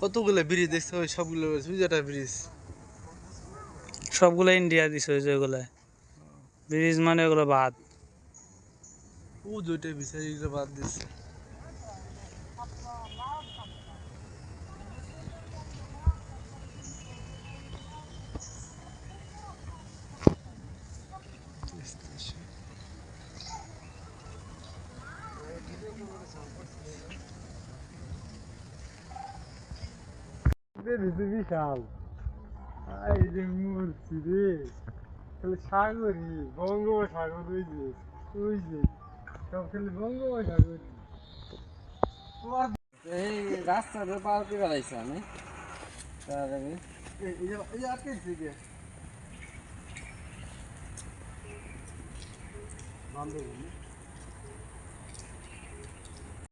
কতগুলো ব্রিজ দেখছ? ওই সবগুলো সুইজাটা ব্রিজ। সবগুলো ইন্ডিয়া দিছে ওই যেগুলো ব্রিজ মানে ওগুলো বাদ ও দুইটা বিচারি বাদ দিচ্ছে বিশাল এই যে মূর্তি রে। তাহলে সাগরই বঙ্গোপসাগর ওই যে ওই যে। সব খালি বঙ্গোপসাগর এই রাস্তাটা পার করে আমি। তার আগে এই আটকে দিকে বান্ধব